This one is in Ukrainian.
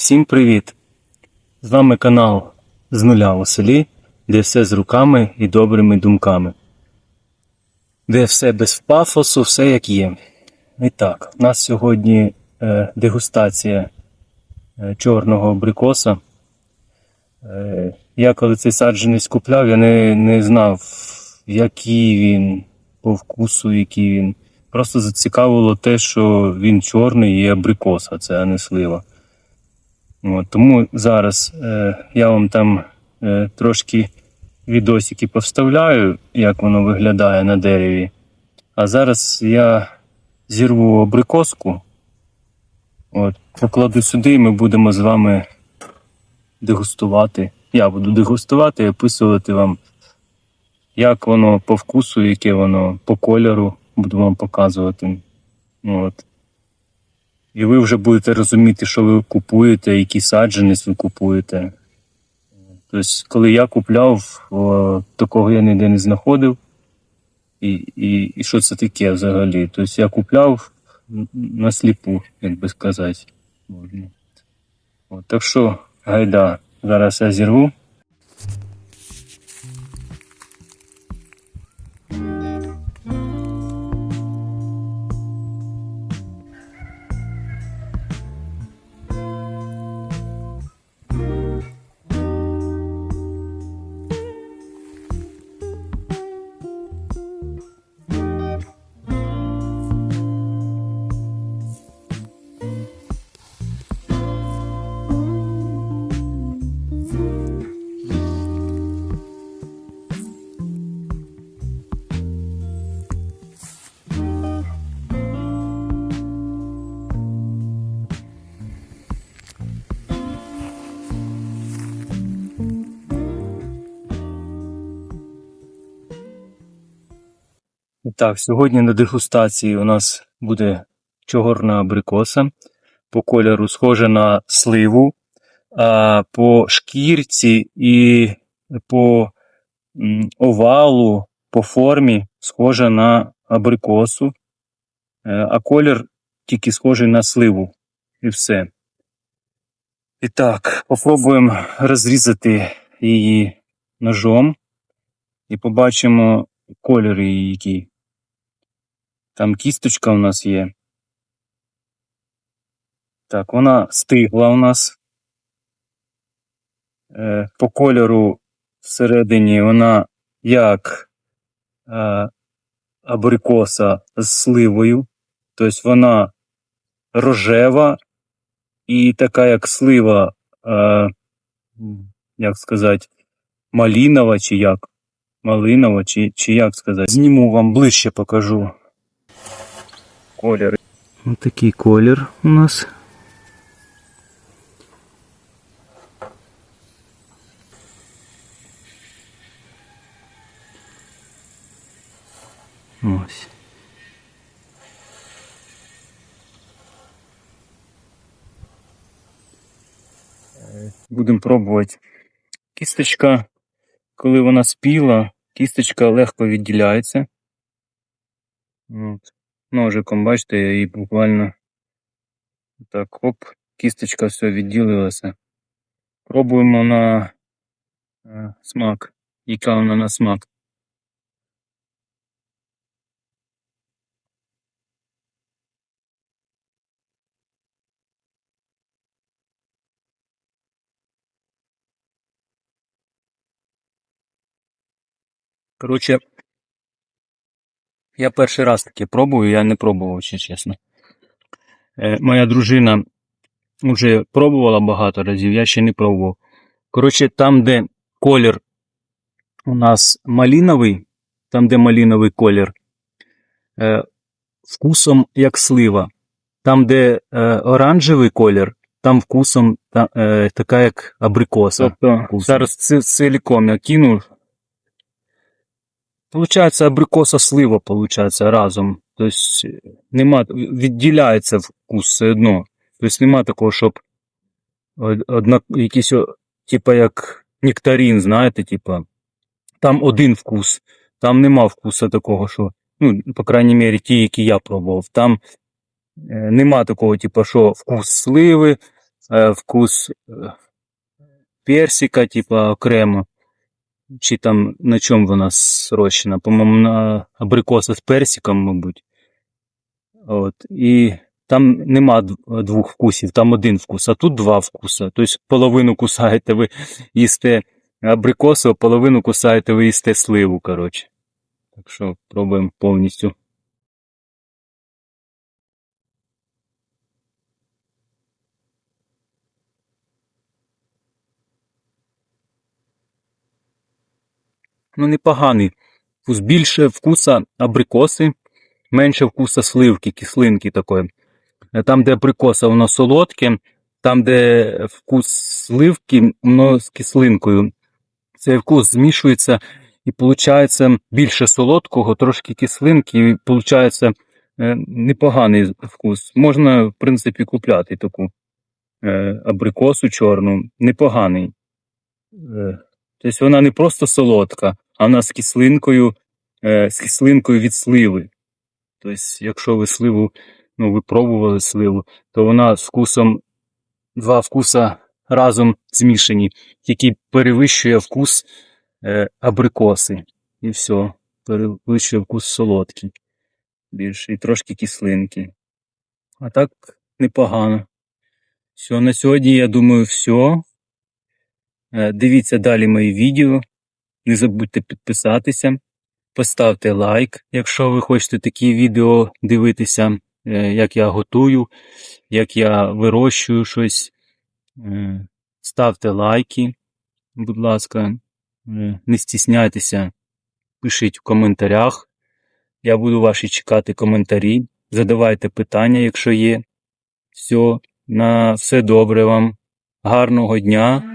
Всім привіт! З вами канал з нуля у селі, де все з руками і добрими думками. Де все без пафосу, все як є. І так, у нас сьогодні е, дегустація е, чорного абрикоса. Е, я коли цей саджанець купляв, я не, не знав, який він по вкусу, який він. Просто зацікавило те, що він чорний і абрикос, а це а не слива. От, тому зараз е, я вам там е, трошки відосики повставляю, як воно виглядає на дереві. А зараз я зірву абрикоску, от, покладу сюди, і ми будемо з вами дегустувати. Я буду дегустувати і описувати вам, як воно по вкусу, яке воно по кольору, буду вам показувати. От. І ви вже будете розуміти, що ви купуєте, які саджанець ви купуєте. Тобто, коли я купляв, такого я ніде не знаходив. І, і, і що це таке взагалі? Тобто я купляв на сліпу, як би сказати. От, так що, гайда, зараз я зірву. Так, сьогодні на дегустації у нас буде чорна абрикоса. По кольору схожа на сливу, а по шкірці і по овалу, по формі схожа на абрикосу, Е, а колір тільки схожий на сливу. І все. І так, попробуємо розрізати її ножом і побачимо колір її. Там кісточка у нас є. Так, вона стигла у нас. Е, по кольору всередині вона як е, абрикоса з сливою. Тобто вона рожева і така, як слива, е, як сказати, малінова чи як. Малинова, чи, чи як сказати. Зніму вам ближче покажу. Колір. Ось такий колір у нас. Ось. Будемо пробувати. Кісточка, коли вона спіла, кісточка легко відділяється. От. Ножиком, бачите, її буквально так, оп, кісточка все відділилася. Пробуємо на е, смак. Яка вона на смак. Коротше, я перший раз таке пробую, я не пробував, ще чесно. Е, моя дружина вже пробувала багато разів, я ще не пробував. Коротше, там, де колір у нас маліновий, там, де маліновий колір, е, вкусом як слива. Там, де е, оранжевий колір, там вкусом та, е, така, як абрикоса. Тобто, Вкусно. зараз ціліком я кину. Получається, абрикоса слива, получається, разом. Тобто нема, відділяється вкус все одно. Тобто нема такого, щоб од- одна, якийсь, типа як нектарин, знаєте, типа, там один вкус, там нема вкусу такого, що, ну, по крайній мірі, ті, які я пробував, там е, нема такого, типа, що вкус сливи, е, вкус е, персика, типа окремо. Чи там на чому вона срощена? По-моєму, на абрикоса з персиком, мабуть. От. І там нема двох вкусів, там один вкус, а тут два вкуса. Тобто половину кусаєте ви їсте абрикосу, а половину кусаєте ви їсте сливу, коротше. Так що пробуємо повністю. Ну, непоганий. Вкус більше вкуса абрикоси, менше вкуса сливки, кислинки такої. Е, Там, де абрикоса, воно солодке, там, де вкус сливки, воно з кислинкою. Цей вкус змішується і виходить більше солодкого, трошки кислинки, і виходить непоганий вкус. Можна, в принципі, купляти таку е, абрикосу чорну, непоганий. Тобто вона не просто солодка, а вона з кислинкою, е, з кислинкою від сливи. Тобто, якщо ви сливу, ну, ви пробували сливу, то вона з вкусом, два вкуса разом змішані, який перевищує вкус е, абрикоси. І все, перевищує вкус солодкий. Більше, і трошки кислинки. А так непогано. Все, на сьогодні, я думаю, все. Е, Дивіться далі мої відео. Не забудьте підписатися, поставте лайк, якщо ви хочете такі відео дивитися, е, як я готую, як я вирощую щось. Е, Ставте лайки, будь ласка, не стісняйтеся, пишіть в коментарях. Я буду ваші чекати коментарі. Задавайте питання, якщо є. Все, на все добре вам. Гарного дня.